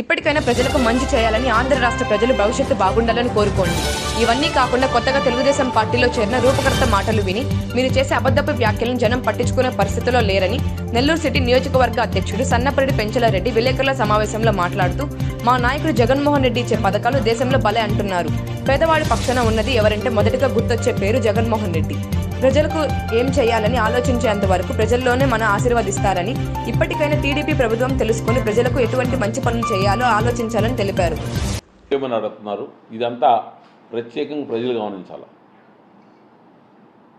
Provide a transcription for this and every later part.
ఇప్పటికైనా ప్రజలకు మంచి చేయాలని ఆంధ్ర రాష్ట్ర ప్రజలు భవిష్యత్తు బాగుండాలని కోరుకోండి. ఇవన్నీ కాకుండా కొత్తగా తెలుగుదేశం పార్టీలో చేరిన రూపకర్త మాటలు విని మీరు చేసే అబద్ధపు వ్యాఖ్యలను జనం పట్టించుకునే పరిస్థితిలో లేరని నెల్లూరు సిటీ నియోజకవర్గ అధ్యక్షుడు సన్నపరెడ్డి పెంచలారెడ్డి విలేకరుల సమావేశంలో మాట్లాడుతూ మా నాయకుడు జగన్మోహన్ రెడ్డి ఇచ్చే పథకాలు దేశంలో భలే అంటున్నారు. పేదవాడి పక్షాన ఉన్నది ఎవరంటే మొదటగా గుర్తొచ్చే పేరు జగన్మోహన్ రెడ్డి. ప్రజలకు ఏం చేయాలని ఆలోచించేంత వరకు ప్రజల్లోనే మన ఆశీర్వదిస్తారని ఇప్పటికైనా టీడీపీ ప్రభుత్వం తెలుసుకుని ప్రజలకు ఎటువంటి మంచి పనులు చేయాలో ఆలోచించాలని తెలిపారు. ఏమని అడుగుతున్నారు ఇదంతా ప్రత్యేకంగా ప్రజలు గమనించాలి.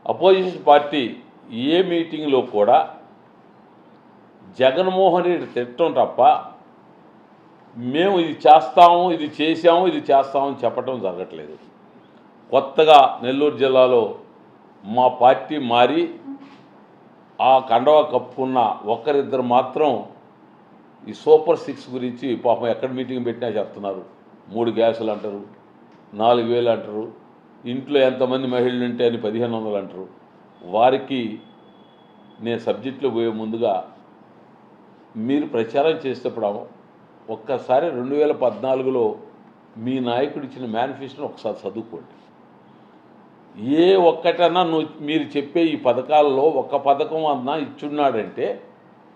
అపోజిషన్ పార్టీ ఏ మీటింగ్లో కూడా జగన్మోహన్ రెడ్డి తిట్టడం తప్ప మేము ఇది చేస్తాము ఇది చేసాము ఇది చేస్తామని చెప్పడం జరగట్లేదు. కొత్తగా నెల్లూరు జిల్లాలో మా పార్టీ మారి ఆ కండవ కప్పుకున్న ఒక్కరిద్దరు మాత్రం ఈ సూపర్ సిక్స్ గురించి పాపం ఎక్కడ మీటింగ్ పెట్టినా చెప్తున్నారు. మూడు గ్యాసులు అంటారు నాలుగు వేలు అంటారు ఇంట్లో ఎంతమంది మహిళలు ఉంటే అని పదిహేను వందలు అంటారు. వారికి నేను సబ్జెక్టులో పోయే ముందుగా మీరు ప్రచారం చేసేటప్పుడు ఒక్కసారి రెండు వేల పద్నాలుగులో మీ నాయకుడు ఇచ్చిన మేనిఫెస్టోని ఒకసారి చదువుకోండి. ఏ ఒక్కటన్నా నువ్వు మీరు చెప్పే ఈ పథకాలలో ఒక్క పథకం అన్నా ఇచ్చున్నాడంటే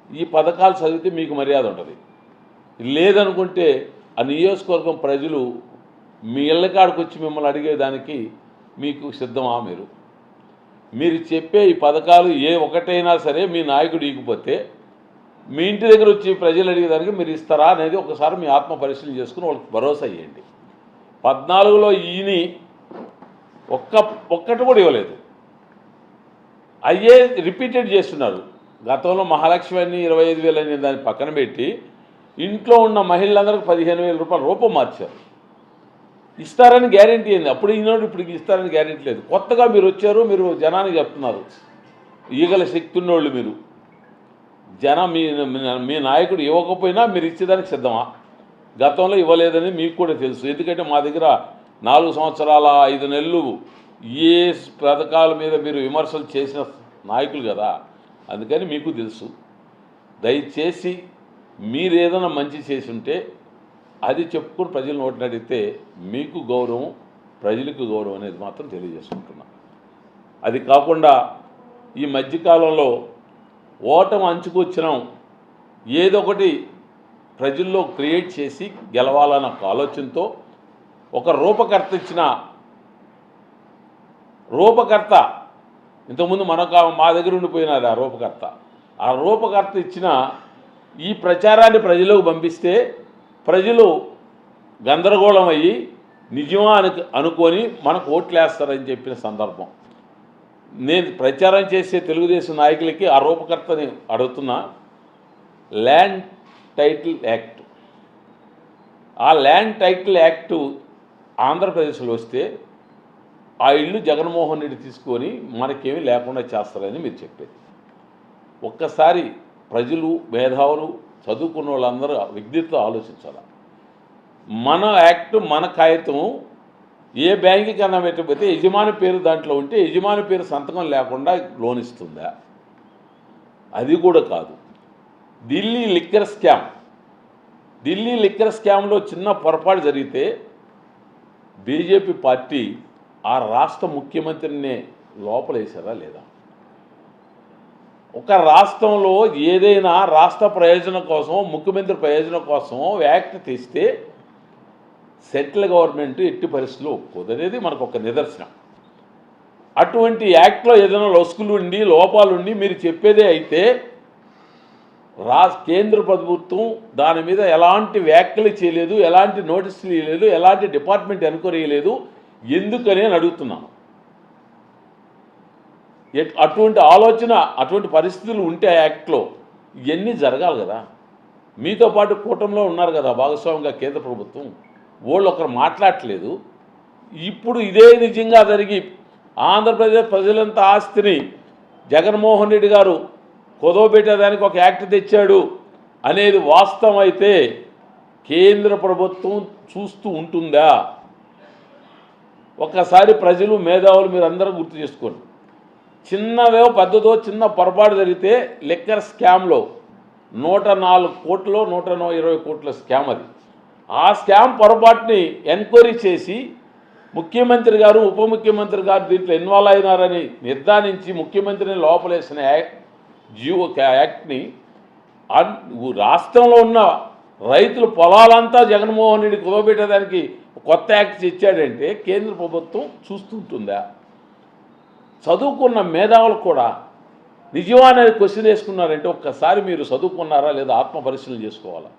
ఈ పథకాలు చదివితే మీకు మర్యాద ఉంటుంది లేదనుకుంటే ఆ నియోజకవర్గం ప్రజలు మీ ఇళ్ళకాడికి వచ్చి మిమ్మల్ని అడిగేదానికి మీకు సిద్ధమా మీరు? మీరు చెప్పే ఈ పథకాలు ఏ ఒకటైనా సరే మీ నాయకుడు ఈగిపోతే మీ ఇంటి దగ్గర వచ్చి ప్రజలు అడిగేదానికి మీరు ఇస్తారా అనేది ఒకసారి మీ ఆత్మ పరిశీలన చేసుకుని వాళ్ళకి భరోసా ఇవ్వండి పద్నాలుగులో ఈయని ఒక్క ఒక్కటి కూడా ఇవ్వలేదు. అయ్యే రిపీటెడ్ చేస్తున్నారు. గతంలో మహాలక్ష్మి అని ఇరవై ఐదు వేలు అని దాన్ని పక్కన పెట్టి ఇంట్లో ఉన్న మహిళలందరికీ పదిహేను వేల రూపాయలు రూపం మార్చారు. ఇస్తారని గ్యారెంటీ అయింది. అప్పుడు ఈనాడు ఇప్పుడు ఇస్తారని గ్యారెంటీ లేదు. కొత్తగా మీరు వచ్చారు మీరు జనానికి చెప్తున్నారు. ఈగల శక్తి ఉన్నోళ్ళు మీరు. జనం మీ మీ నాయకుడు ఇవ్వకపోయినా మీరు ఇచ్చేదానికి సిద్ధమా? గతంలో ఇవ్వలేదని మీకు కూడా తెలుసు. ఎందుకంటే మా దగ్గర నాలుగు సంవత్సరాల ఐదు నెలలు ఏ పథకాల మీద మీరు విమర్శలు చేసిన నాయకులు కదా? అందుకని మీకు తెలుసు. దయచేసి మీరేదైనా మంచి చేసి ఉంటే అది చెప్పుకుని ప్రజలు నోటిని అడిగితే మీకు గౌరవం ప్రజలకు గౌరవం అనేది మాత్రం తెలియజేసుకుంటున్నా. అది కాకుండా ఈ మధ్యకాలంలో ఓటమి అంచుకొచ్చినాం. ఏదో ఒకటి ప్రజల్లో క్రియేట్ చేసి గెలవాలన్న ఆలోచనతో ఒక రూపకర్త ఇచ్చిన రూపకర్త. ఇంతకుముందు మనకు మా దగ్గర ఉండిపోయినది ఆ రూపకర్త. ఆ రూపకర్త ఇచ్చిన ఈ ప్రచారాన్ని ప్రజలకు పంపిస్తే ప్రజలు గందరగోళం అయ్యి నిజమా అను అనుకొని మనకు ఓట్లేస్తారని చెప్పిన సందర్భం. నేను ప్రచారం చేసే తెలుగుదేశం నాయకులకి ఆ రూపకర్తని అడుగుతున్నా. Land title act. ఆ ల్యాండ్ టైటిల్ యాక్టు ఆంధ్రప్రదేశ్లో వస్తే ఆ ఇల్లు జగన్మోహన్ రెడ్డి తీసుకొని మనకేమీ లేకుండా చేస్తారని మీరు చెప్పేది. ఒక్కసారి ప్రజలు మేధావులు చదువుకున్న వాళ్ళందరూ విజ్ఞతతో ఆలోచించాలి? మన యాక్ట్ మన కాగితం ఏ బ్యాంకుకి కన్నా పెట్టకపోతే యజమాని పేరు దాంట్లో ఉంటే యజమాని పేరు సంతకం లేకుండా లోన్ ఇస్తుందా? అది కూడా కాదు. Delhi liquor scam. Delhi liquor స్కామ్లో చిన్న పొరపాటు జరిగితే బీజేపీ పార్టీ ఆ రాష్ట్ర ముఖ్యమంత్రినే లోపలేసారా లేదా? ఒక రాష్ట్రంలో ఏదైనా రాష్ట్ర ప్రయోజనం కోసం ముఖ్యమంత్రి ప్రయోజనం కోసం యాక్ట్ తీస్తే సెంట్రల్ గవర్నమెంట్ ఎట్టి పరిస్థితులు ఒప్పుకోదనేది మనకు ఒక నిదర్శనం. అటువంటి యాక్ట్లో ఏదైనా లొసుకులు ఉండి లోపాలు ఉండి మీరు చెప్పేదే అయితే రా కేంద్ర ప్రభుత్వం దాని మీద ఎలాంటి వ్యాఖ్యలు చేయలేదు ఎలాంటి నోటీసులు ఇవ్వలేదు ఎలాంటి డిపార్ట్మెంట్ ఎన్క్వైరీ చేయలేదు ఎందుకని అని అడుగుతున్నాను. ఎట్- అటువంటి ఆలోచన అటువంటి పరిస్థితులు ఉంటే యాక్ట్లో ఇవన్నీ జరగాలి కదా. మీతో పాటు కూటమిలో ఉన్నారు కదా భాగస్వామిగా కేంద్ర ప్రభుత్వం. వాళ్ళు ఒకరు మాట్లాడట్లేదు. ఇప్పుడు ఇదే నిజంగా జరిగి ఆంధ్రప్రదేశ్ ప్రజలంతా ఆస్తిని జగన్మోహన్ రెడ్డి గారు కుదవబెట్టేదానికి ఒక యాక్ట్ తెచ్చాడు అనేది వాస్తవం అయితే కేంద్ర ప్రభుత్వం చూస్తూ ఉంటుందా? ఒక్కసారి ప్రజలు మేధావులు మీరు అందరూ గుర్తు చేసుకోండి. చిన్నదో పెద్దదో చిన్న పొరపాటు జరిగితే లిక్కర్ స్కామ్లో నూట నాలుగు కోట్లు నూట ఇరవై కోట్ల స్కామ్ అది. ఆ స్కామ్ పొరపాటుని ఎంక్వైరీ చేసి ముఖ్యమంత్రి గారు ఉప ముఖ్యమంత్రి గారు దీంట్లో ఇన్వాల్వ్ అయినారని నిర్ధారించి ముఖ్యమంత్రిని లోపలేసిన జీవో జియో యాక్ట్ని రాష్ట్రంలో ఉన్న రైతుల పొలాలంతా జగన్మోహన్ రెడ్డి కుదవబెట్టడానికి కొత్త యాక్ట్ ఇచ్చాడంటే కేంద్ర ప్రభుత్వం చూస్తుంటుందా? చదువుకున్న మేధావులు కూడా నిజమా అనేది క్వశ్చన్ వేసుకున్నారంటే ఒక్కసారి మీరు చదువుకున్నారా లేదా ఆత్మ పరిశీలన చేసుకోవాలా?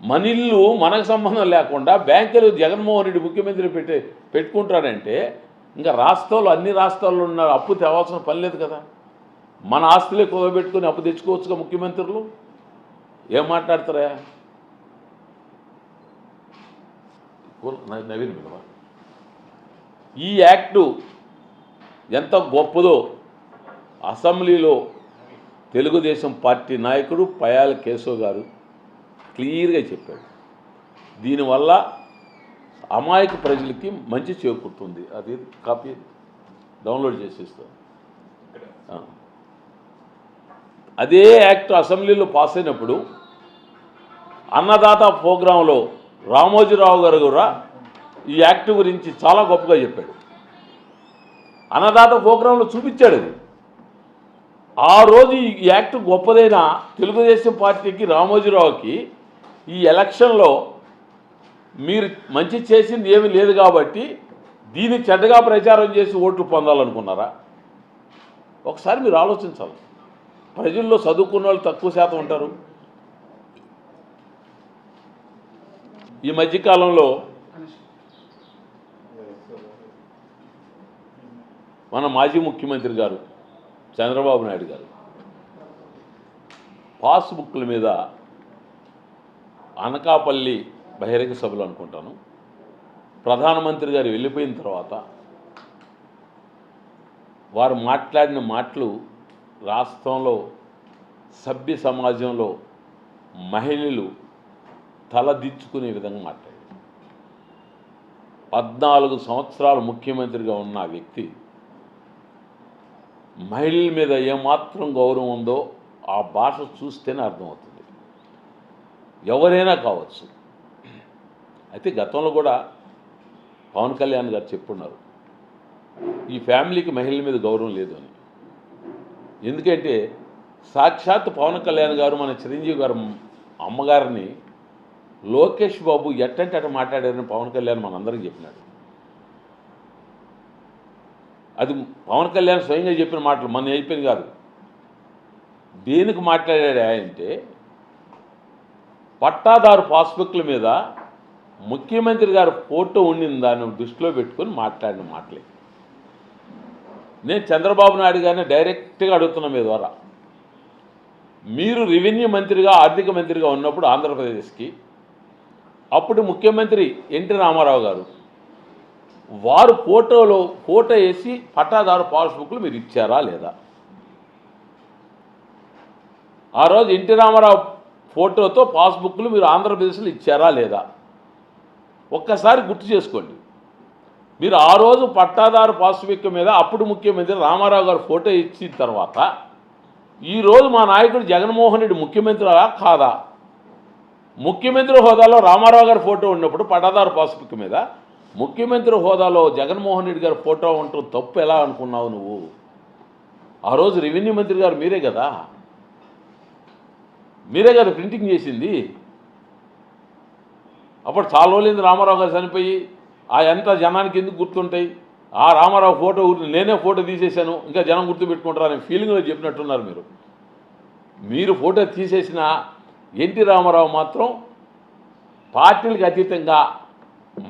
మన ఇల్లు మనకు సంబంధం లేకుండా బ్యాంకులు జగన్మోహన్ రెడ్డి ముఖ్యమంత్రి పెట్టి పెట్టుకుంటారంటే ఇంకా రాష్ట్రాల్లో అన్ని రాష్ట్రాల్లో ఉన్న అప్పు తేవాల్సిన పని లేదు కదా? మన ఆస్తులే కుదబెట్టుకుని అప్పు తెచ్చుకోవచ్చుగా ముఖ్యమంత్రులు? ఏం మాట్లాడతారా? నవీన్ విలువ ఈ యాక్టు ఎంత గొప్పదో అసెంబ్లీలో తెలుగుదేశం పార్టీ నాయకుడు పయాల కేశవ్ గారు క్లియర్గా చెప్పాడు. దీనివల్ల అమాయక ప్రజలకి మంచి చేకూరుతుంది. అది కాపీ డౌన్లోడ్ చేసేస్తాను అదే యాక్ట్ అసెంబ్లీలో పాస్ అయినప్పుడు అన్నదాత ప్రోగ్రాంలో రామోజీరావు గారు కూడా ఈ యాక్ట్ గురించి చాలా గొప్పగా చెప్పాడు. అన్నదాత ప్రోగ్రాంలో చూపించాడు అది. ఆ రోజు ఈ యాక్ట్ గొప్పదైన తెలుగుదేశం పార్టీకి రామోజీరావుకి ఈ ఎలక్షన్లో మీరు మంచి చేసింది ఏమీ లేదు కాబట్టి దీన్ని చెడ్డగా ప్రచారం చేసి ఓట్లు పొందాలనుకున్నారా? ఒకసారి మీరు ఆలోచించాలి. ప్రజల్లో చదువుకున్న వాళ్ళు తక్కువ శాతం ఉంటారు. ఈ మధ్యకాలంలో మన మాజీ ముఖ్యమంత్రి గారు చంద్రబాబు నాయుడు గారు పాస్బుక్ల మీద అనకాపల్లి బహిరంగ సభలు అనుకుంటాను. ప్రధానమంత్రి గారు వెళ్ళిపోయిన తర్వాత వారు మాట్లాడిన మాటలు రాష్ట్రంలో సభ్య సమాజంలో మహిళలు తలదించుకునే విధంగా మాట్లాడారు. పద్నాలుగు సంవత్సరాలు ముఖ్యమంత్రిగా ఉన్న వ్యక్తి మహిళల మీద ఏమాత్రం గౌరవం ఉందో ఆ భాష చూస్తేనే అర్థమవుతుంది. ఎవరైనా కావచ్చు. అయితే గతంలో కూడా పవన్ కళ్యాణ్ గారు చెప్పున్నారు ఈ ఫ్యామిలీకి మహిళల మీద గౌరవం లేదు అని. ఎందుకంటే సాక్షాత్ పవన్ కళ్యాణ్ గారు మన చిరంజీవి గారు అమ్మగారిని లోకేష్ బాబు ఎట్టంటే అట మాట్లాడారని పవన్ కళ్యాణ్ మనందరికీ చెప్పినాడు. అది పవన్ కళ్యాణ్ స్వయంగా చెప్పిన మాటలు మన అయిపోయింది కాదు. దేనికి మాట్లాడాడా అంటే పట్టాదారు పాస్బుక్ల మీద ముఖ్యమంత్రి గారి ఫోటో ఉండింది దాన్ని దృష్టిలో పెట్టుకొని మాట్లాడిన మాటలే. నేను చంద్రబాబు నాయుడు గారిని డైరెక్ట్గా అడుగుతున్నా మీ ద్వారా. మీరు రెవెన్యూ మంత్రిగా ఆర్థిక మంత్రిగా ఉన్నప్పుడు ఆంధ్రప్రదేశ్కి అప్పుడు ముఖ్యమంత్రి ఎన్టీ రామారావు గారు వారు ఫోటోలో ఫోటో వేసి పట్టాదారు పాస్బుక్లు మీరు ఇచ్చారా లేదా? ఆ రోజు ఎన్టీ రామారావు ఫోటోతో పాస్బుక్లు మీరు ఆంధ్రప్రదేశ్లో ఇచ్చారా లేదా? ఒక్కసారి గుర్తు చేసుకోండి. మీరు ఆ రోజు పట్టాదారు పాస్బుక్ మీద అప్పుడు ముఖ్యమంత్రి రామారావు గారు ఫోటో ఇచ్చిన తర్వాత ఈరోజు మా నాయకుడు జగన్మోహన్ రెడ్డి ముఖ్యమంత్రి కాదా? ముఖ్యమంత్రి హోదాలో రామారావు గారి ఫోటో ఉన్నప్పుడు పట్టాదారు పాస్బుక్ మీద ముఖ్యమంత్రి హోదాలో జగన్మోహన్ రెడ్డి గారి ఫోటో ఉండటం తప్పు ఎలా అనుకున్నావు నువ్వు? ఆ రోజు రెవెన్యూ మంత్రి గారు మీరే కదా? మీరే కదా ప్రింటింగ్ చేసింది? అప్పుడు చాలా రోజులైంది రామారావు గారు చనిపోయి ఆ ఎంత జనానికి ఎందుకు గుర్తుంటాయి? ఆ రామారావు ఫోటో నేనే ఫోటో తీసేశాను ఇంకా జనం గుర్తుపెట్టుకుంటారు అనే ఫీలింగ్లో చెప్పినట్టున్నారు మీరు. మీరు ఫోటో తీసేసిన ఎన్టీ రామారావు మాత్రం పార్టీలకు అతీతంగా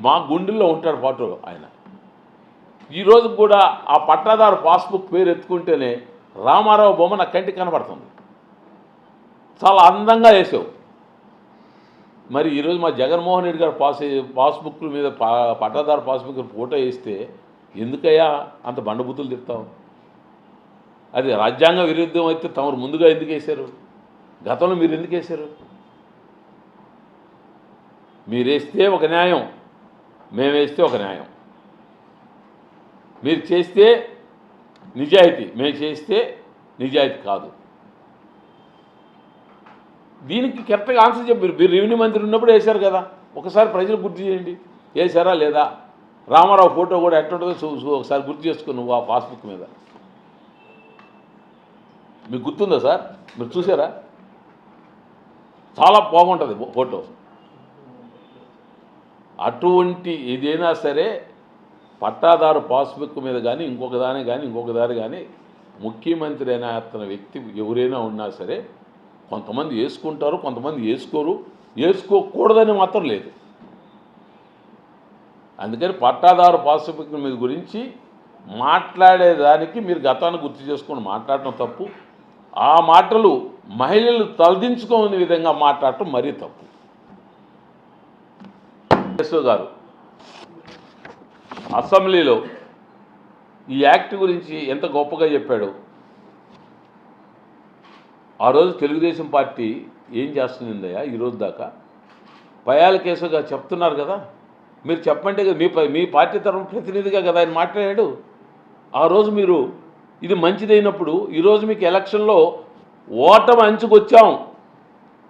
మా గుండెల్లో ఉంటాడు ఫోటో ఆయన. ఈరోజు కూడా ఆ పట్టాదారు పాస్బుక్ పేరు ఎత్తుకుంటేనే రామారావు బొమ్మ నా కంటికి కనబడుతుంది. చాలా అందంగా వేసావు. మరి ఈరోజు మా జగన్మోహన్ రెడ్డి గారు పాస్ పాస్బుక్ల మీద పా పట్టాదారు పాస్బుక్ ఫోటో వేస్తే ఎందుకయ్యా అంత బండబుద్ధులు తిడతావు? అది రాజ్యాంగ విరుద్ధం అయితే తమరు ముందుగా ఎందుకు వేశారు? గతంలో మీరు ఎందుకు వేశారు? మీరేస్తే ఒక న్యాయం మేము వేస్తే ఒక న్యాయం. మీరు చేస్తే నిజాయితీ మేము చేస్తే నిజాయితీ కాదు. దీనికి కరెక్ట్గా ఆన్సర్ చెప్పారు మీరు రెవెన్యూ మంత్రి ఉన్నప్పుడు వేశారు కదా. ఒకసారి ప్రజలు గుర్తు చేయండి. వేశారా లేదా? రామారావు ఫోటో కూడా ఎట్టుంటుందో చూ ఒకసారి గుర్తు చేసుకో నువ్వు ఆ పాస్బుక్ మీద. మీకు గుర్తుందా సార్? మీరు చూసారా? చాలా బాగుంటుంది ఫోటో. అటువంటి ఏదైనా సరే పట్టాదారు పాస్బుక్ మీద కానీ ఇంకొక దాని కానీ ఇంకొక దాని కానీ ముఖ్యమంత్రి అయిన అతని వ్యక్తి ఎవరైనా ఉన్నా సరే కొంతమంది వేసుకుంటారు కొంతమంది వేసుకోరు వేసుకోకూడదని మాత్రం లేదు. అందుకని పట్టాదారు పాస్బుక్ మీద గురించి మాట్లాడేదానికి మీరు గతాన్ని గుర్తు చేసుకొని మాట్లాడటం తప్పు. ఆ మాటలు మహిళలు తలదించుకోని విధంగా మాట్లాడటం మరీ తప్పు. కేశవ్ గారు అసెంబ్లీలో ఈ యాక్ట్ గురించి ఎంత గొప్పగా చెప్పాడు ఆ రోజు తెలుగుదేశం పార్టీ ఏం చేస్తుందయ్యా? ఈరోజు దాకా? పయాల కేసుగా గారు చెప్తున్నారు కదా? మీరు చెప్పంటే మీ ప- మీ పార్టీ తరఫున ప్రతినిధిగా కదా ఆయన మాట్లాడాడు? ఆ రోజు మీరు ఇది మంచిదైనప్పుడు ఈరోజు మీకు ఎలక్షన్లో ఓటమి అంచుకొచ్చాం.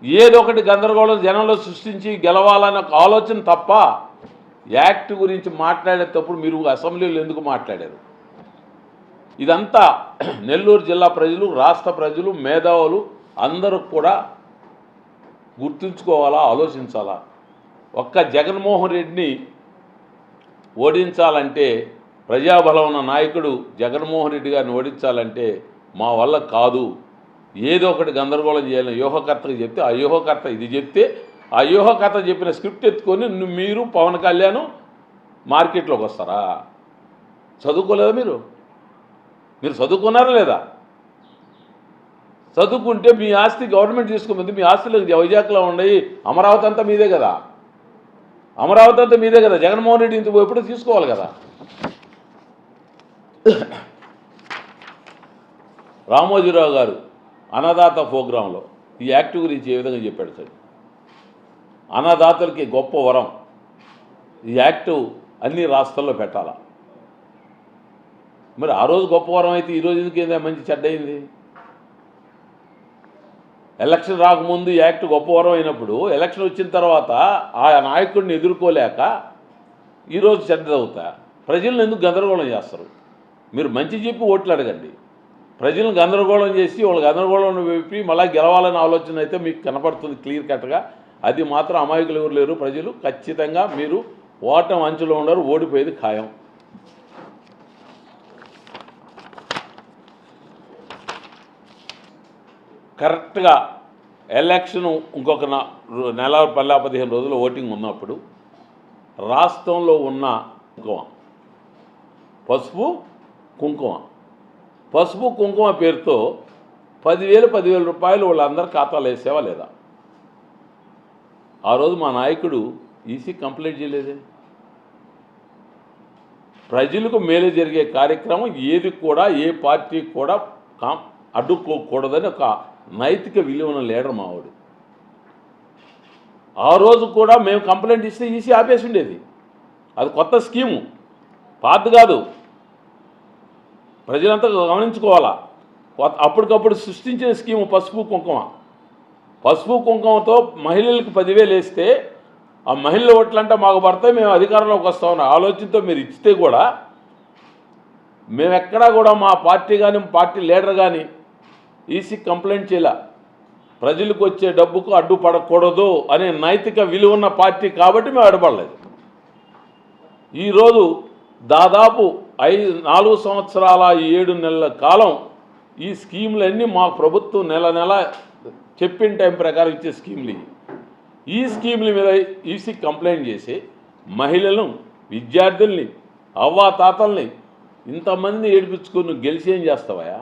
ఏదో ఒకటి గందరగోళం జనంలో సృష్టించి గెలవాలన్న ఒక ఆలోచన తప్ప యాక్ట్ గురించి మాట్లాడేటప్పుడు మీరు అసెంబ్లీలో ఎందుకు మాట్లాడారు? ఇదంతా నెల్లూరు జిల్లా ప్రజలు రాష్ట్ర ప్రజలు మేధావులు అందరూ కూడా గుర్తుంచుకోవాలా ఆలోచించాలా? ఒక్క జగన్మోహన్ రెడ్డిని ఓడించాలంటే ప్రజాబలం ఉన్న నాయకుడు జగన్మోహన్ రెడ్డి గారిని ఓడించాలంటే మా వల్ల కాదు. ఏదో ఒకటి గందరగోళం చేయాలని వ్యూహకర్తకి చెప్తే ఆ వ్యూహకర్త ఇది చెప్తే ఆ వ్యూహకర్త చెప్పిన స్క్రిప్ట్ ఎత్తుకొని మీరు పవన్ కళ్యాణ్ మార్కెట్లోకి వస్తారా? చదువుకోలేదా మీరు? మీరు చదువుకున్నారా లేదా? చదువుకుంటే మీ ఆస్తి గవర్నమెంట్ తీసుకోమంది మీ ఆస్తులు వైజాగ్లో ఉన్నాయి అమరావతి అంతా మీదే కదా? అమరావతి అంతా మీదే కదా? జగన్మోహన్ రెడ్డి ఇంత ఎప్పుడు తీసుకోవాలి కదా? రామోజీరావు గారు అన్నదాత ప్రోగ్రాంలో ఈ యాక్ట్ గురించి ఏ విధంగా చెప్పాడు సార్? అన్నదాతలకి గొప్ప వరం. ఈ యాక్టు అన్ని రాష్ట్రాల్లో పెట్టాలా? మరి ఆ రోజు గొప్పవరం అయితే ఈరోజు ఎందుకు ఏందా? మంచి చెడ్డ అయింది. ఎలక్షన్ రాకముందు యాక్ట్ గొప్పవరం అయినప్పుడు ఎలక్షన్ వచ్చిన తర్వాత ఆ నాయకుడిని ఎదుర్కోలేక ఈరోజు చెడ్డదవుతా. ప్రజలను ఎందుకు గందరగోళం చేస్తారు? మీరు మంచి చెప్పి ఓట్లు అడగండి. ప్రజలను గందరగోళం చేసి వాళ్ళు గందరగోళం వైపి మళ్ళీ గెలవాలనే ఆలోచన అయితే మీకు కనపడుతుంది క్లియర్ కట్గా అది మాత్రం అమాయకులు ఎవరు లేరు. ప్రజలు ఖచ్చితంగా మీరు ఓటం అంచులో ఉండరు. ఓడిపోయేది ఖాయం. కరెక్ట్గా ఎలక్షన్ ఇంకొక నెల పల్లె పదిహేను రోజులు ఓటింగ్ ఉన్నప్పుడు రాష్ట్రంలో ఉన్న కుంకుమ. పసుపు కుంకుమ. పసుపు కుంకుమ పేరుతో పదివేలు పదివేల రూపాయలు వాళ్ళందరి ఖాతాలో వేసేవా లేదా? ఆ రోజు మా నాయకుడు ఈసీ కంప్లైంట్ చేయలేదే? ప్రజలకు మేలు జరిగే కార్యక్రమం ఏది కూడా ఏ పార్టీ కూడా కా అడ్డుకోకూడదని ఒక నైతిక విలువన లీడర్ మావాడు. ఆ రోజు కూడా మేము కంప్లైంట్ ఇస్తే ఈసీ ఆపేసి ఉండేది. అది కొత్త స్కీము. పాత కాదు. ప్రజలంతా గమనించుకోవాలా. కొత్త అప్పటికప్పుడు సృష్టించిన స్కీము పసుపు కుంకుమ. పసుపు కుంకుమతో మహిళలకు పదివేలు వేస్తే ఆ మహిళల ఓట్లంటే మాకు పడతాయి మేము అధికారంలోకి వస్తామన్న ఆలోచనతో మీరు ఇచ్చితే కూడా మేము ఎక్కడా కూడా మా పార్టీ కానీ పార్టీ లీడర్ కానీ ఈసీ కంప్లైంట్ చేయలే? ప్రజలకు వచ్చే డబ్బుకు అడ్డుపడకూడదు అనే నైతిక విలువ ఉన్న పార్టీ కాబట్టి మేము అడ్డుపడలేదు. ఈరోజు దాదాపు ఐదు నాలుగు సంవత్సరాల ఏడు నెలల కాలం ఈ స్కీములన్నీ మా ప్రభుత్వం నెల నెల చెప్పిన టైం ప్రకారం ఇచ్చే స్కీములు ఈ స్కీముల మీద ఈసీ కంప్లైంట్ చేసి మహిళలను విద్యార్థుల్ని అవ్వాతాతల్ని తాతల్ని ఇంతమందిని ఏడిపించుకొని గెలిచి ఏం చేస్తావయా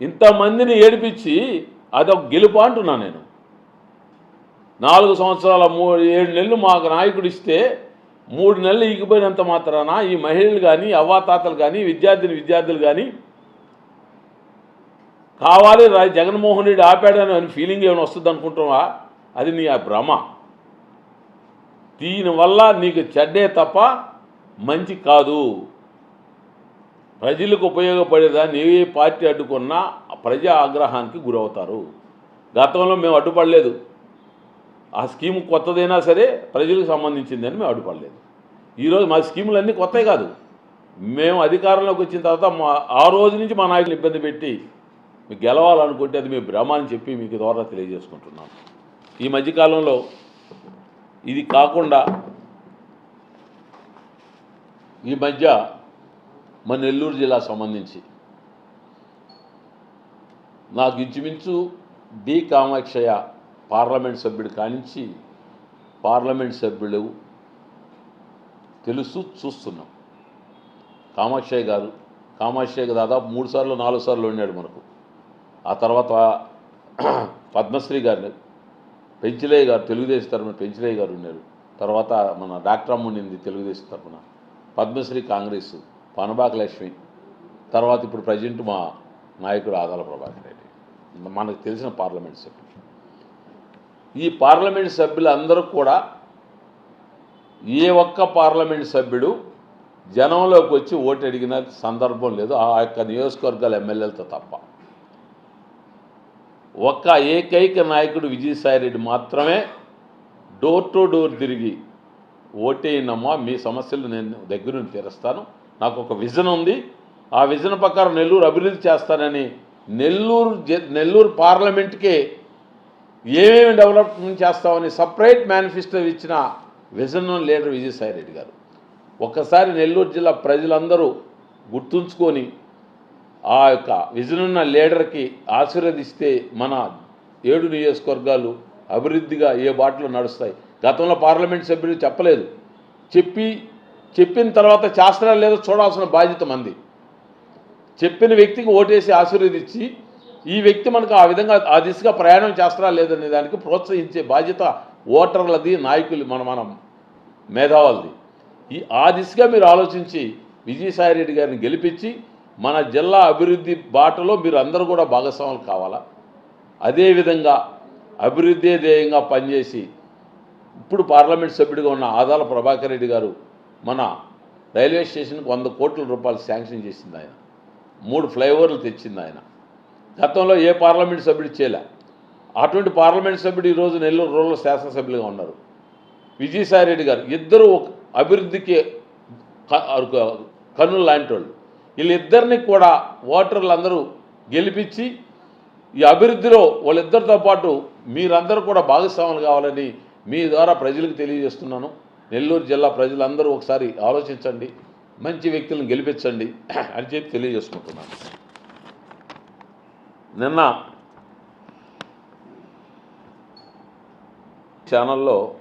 ఇంతమందిని ఏడిపించి అదొక గెలుపు అంటున్నా నేను. నాలుగు సంవత్సరాల మూడు ఏడు నెలలు మాకు నాయకుడు ఇస్తే మూడు నెలలు ఈగిపోయినంత మాత్రాన ఈ మహిళలు కానీ అవ్వాతాతలు కానీ విద్యార్థిని విద్యార్థులు కానీ కావాలి రా జగన్మోహన్ రెడ్డి ఆపాడని అని ఫీలింగ్ ఏమైనా వస్తుంది అనుకుంటున్నావా? అది నీ ఆ భ్రమ. దీనివల్ల నీకు చెడ్డే తప్ప మంచి కాదు. ప్రజలకు ఉపయోగపడేదాన్ని ఏ పార్టీ అడ్డుకున్నా ప్రజా ఆగ్రహానికి గురవుతారు. గతంలో మేము అడ్డుపడలేదు. ఆ స్కీమ్ కొత్తదైనా సరే ప్రజలకు సంబంధించిందని మేము అడ్డుపడలేదు. ఈరోజు మా స్కీములు అన్నీ కొత్తవి కాదు. మేము అధికారంలోకి వచ్చిన తర్వాత మా ఆ రోజు నుంచి మా నాయకులు ఇబ్బంది పెట్టి మీకు గెలవాలనుకుంటే అది మీ భ్రమ అని చెప్పి మీకు ద్వారా తెలియజేసుకుంటున్నాను ఈ మధ్యకాలంలో ఇది కాకుండా ఈ మధ్య మన నెల్లూరు జిల్లా సంబంధించి. నాకు ఇంచుమించు డి కామాక్షయ్య పార్లమెంట్ సభ్యుడు కానించి పార్లమెంట్ సభ్యులు తెలుసు చూస్తున్నాం. కామాక్షయ్య గారు కామాక్షయ్య దాదాపు మూడు సార్లు నాలుగు సార్లు ఉన్నాడు మనకు. ఆ తర్వాత పద్మశ్రీ గారిని పెంచిలయ్య గారు తెలుగుదేశం తరఫున పెంచిలయ్య గారు ఉన్నారు తర్వాత మన డాక్టర్ అమ్మ ఉండింది తెలుగుదేశం తరఫున పద్మశ్రీ కాంగ్రెస్. పనబాక లక్ష్మి తర్వాత ఇప్పుడు ప్రజెంట్ మా నాయకుడు ఆదాల ప్రభాకర్ రెడ్డి. మనకు తెలిసిన పార్లమెంట్ సభ్యులు. ఈ పార్లమెంట్ సభ్యులందరూ కూడా ఏ ఒక్క పార్లమెంట్ సభ్యుడు జనంలోకి వచ్చి ఓటు అడిగిన సందర్భం లేదు. ఆ యొక్క నియోజకవర్గాల ఎమ్మెల్యేలతో తప్ప. ఒక్క ఏకైక నాయకుడు విజయసాయిరెడ్డి మాత్రమే డోర్ టు డోర్ తిరిగి ఓటేయనమ్మా మీ సమస్యలు నేను దగ్గరుండి తీరుస్తాను. నాకు ఒక విజన్ ఉంది. ఆ విజన్ ప్రకారం నెల్లూరు అభివృద్ధి చేస్తానని నెల్లూరు నెల్లూరు పార్లమెంట్కే ఏమేమి డెవలప్మెంట్ చేస్తామని సపరేట్ మేనిఫెస్టో ఇచ్చిన విజన్ లీడర్ విజయసాయిరెడ్డి గారు. ఒక్కసారి నెల్లూరు జిల్లా ప్రజలందరూ గుర్తుంచుకొని ఆ యొక్క విజన్ ఉన్న లీడర్కి ఆశీర్వదిస్తే మన ఏడు నియోజకవర్గాలు అభివృద్ధిగా ఏ బాటలో నడుస్తాయి. గతంలో పార్లమెంట్ సభ్యులు చెప్పలేదు. చెప్పి చెప్పిన తర్వాత చేస్తారా లేదో చూడాల్సిన బాధ్యత మంది. చెప్పిన వ్యక్తికి ఓటేసి ఆశీర్వదించి ఈ వ్యక్తి మనకు ఆ విధంగా ఆ దిశగా ప్రయాణం చేస్తారా లేదనే దానికి ప్రోత్సహించే బాధ్యత ఓటర్లది నాయకులు మన మనం మేధావులది. ఈ ఆ దిశగా మీరు ఆలోచించి విజయసాయిరెడ్డి గారిని గెలిపించి మన జిల్లా అభివృద్ధి బాటలో మీరు అందరూ కూడా భాగస్వాములు కావాలా? అదేవిధంగా అభివృద్ధి ధ్యేయంగా పనిచేసి ఇప్పుడు పార్లమెంట్ సభ్యుడిగా ఉన్న ఆదాల ప్రభాకర్ రెడ్డి గారు మన రైల్వే స్టేషన్కి వంద కోట్ల రూపాయలు శాంక్షన్ చేసింది ఆయన. మూడు ఫ్లైఓవర్లు తెచ్చింది ఆయన. గతంలో ఏ పార్లమెంట్ సభ్యుడు చేయలే. అటువంటి పార్లమెంట్ సభ్యుడు ఈరోజు నెల్లూరు రూరల్ శాసనసభ్యులుగా ఉన్నారు. విజయసాయి రెడ్డి గారు. ఇద్దరు ఒక అభివృద్ధికి కన్నులు లాంటి వాళ్ళు వీళ్ళిద్దరిని కూడా ఓటర్లు అందరూ గెలిపించి ఈ అభివృద్ధిలో వాళ్ళిద్దరితో పాటు మీరందరూ కూడా భాగస్వాములు కావాలని మీ ద్వారా ప్రజలకు తెలియజేస్తున్నాను. నెల్లూరు జిల్లా ప్రజలందరూ ఒకసారి ఆలోచించండి మంచి వ్యక్తులను గెలిపించండి అని చెప్పి తెలియజేసుకుంటున్నాను. నిన్న ఛానల్లో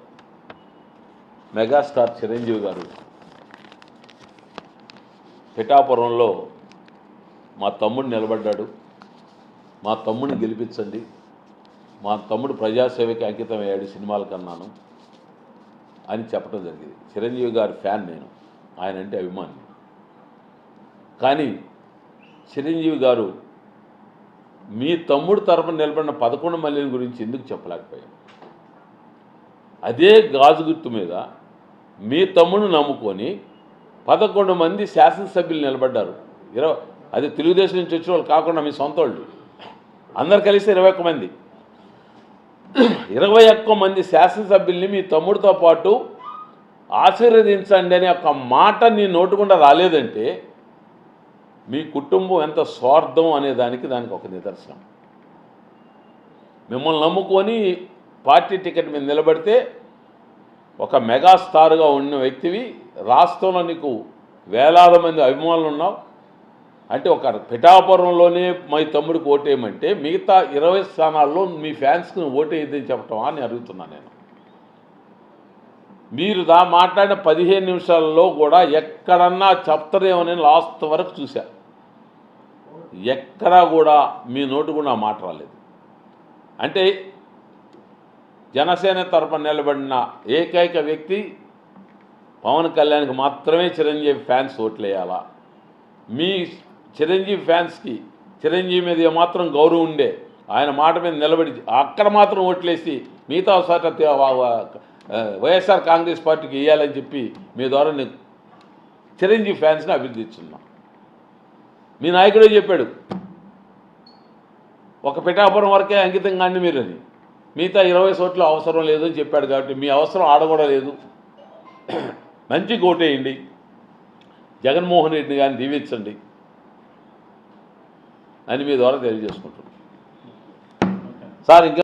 మెగాస్టార్ చిరంజీవి గారు పిఠాపురంలో మా తమ్ముడు నిలబడ్డాడు. మా తమ్ముడిని గెలిపించండి. మా తమ్ముడు ప్రజాసేవకి అంకితం అయ్యాడు సినిమాల కన్నాను అని చెప్పడం జరిగింది. చిరంజీవి గారి ఫ్యాన్ నేను. ఆయన అంటే అభిమాని. కానీ చిరంజీవి గారు మీ తమ్ముడు తరపున నిలబడిన పదకొండు మల్లెల గురించి ఎందుకు చెప్పలేకపోయాం అదే గాజు గుర్తు మీద మీ తమ్ముడు నమ్ముకొని పదకొండు మంది శాసనసభ్యులు నిలబడ్డారు. ఇరవై అది తెలుగుదేశం నుంచి వచ్చిన వాళ్ళు కాకుండా మీ సొంత వాళ్ళు. అందరు కలిసి ఇరవై ఒక్క మంది. ఇరవై ఒక్క మంది శాసనసభ్యుల్ని మీ తమ్ముడితో పాటు ఆశీర్వదించండి అనే ఒక మాట నీ నోటుకుండా రాలేదంటే మీ కుటుంబం ఎంత స్వార్థం అనే దానికి దానికి ఒక నిదర్శనం. మిమ్మల్ని నమ్ముకొని పార్టీ టికెట్ మీద నిలబడితే ఒక మెగాస్టార్గా ఉన్న వ్యక్తివి రాష్ట్రంలో నీకు వేలాది మంది అభిమానులు ఉన్నావు. అంటే ఒక పిఠాపురంలోనే మా తమ్ముడికి ఓటేయమంటే మిగతా ఇరవై స్థానాల్లో మీ ఫ్యాన్స్కి ఓటేయద్దని చెప్పటమా అని అడుగుతున్నాను నేను. మీరు దా మాట్లాడిన పదిహేను నిమిషాల్లో కూడా ఎక్కడన్నా చెప్తారేమని లాస్ట్ వరకు చూశా. ఎక్కడా కూడా మీ నోటు కూడా మాట రాలేదు. అంటే జనసేన తరపున నిలబడిన ఏకైక వ్యక్తి పవన్ కళ్యాణ్కి మాత్రమే చిరంజీవి ఫ్యాన్స్ ఓట్లేయాలా? మీ చిరంజీవి ఫ్యాన్స్కి చిరంజీవి మీద మాత్రం గౌరవం ఉండే ఆయన మాట మీద నిలబడి అక్కడ మాత్రం ఓట్లేసి మిగతా సార్ వైఎస్ఆర్ కాంగ్రెస్ పార్టీకి వేయాలని చెప్పి మీ ద్వారా నేను చిరంజీవి ఫ్యాన్స్ని అభివృద్ధి మీ నాయకుడే చెప్పాడు ఒక పిఠాపురం వరకే అంకితం కానీ మీరు అని మిగతా ఇరవై చోట్ల అవసరం లేదు అని చెప్పాడు కాబట్టి మీ అవసరం ఆడ కూడా లేదు. మంచి కోటేయండి. జగన్మోహన్ రెడ్డిని కానీ దీవించండి. అని మీ ద్వారా తెలియజేసుకుంటున్నాను సార్ ఇంకా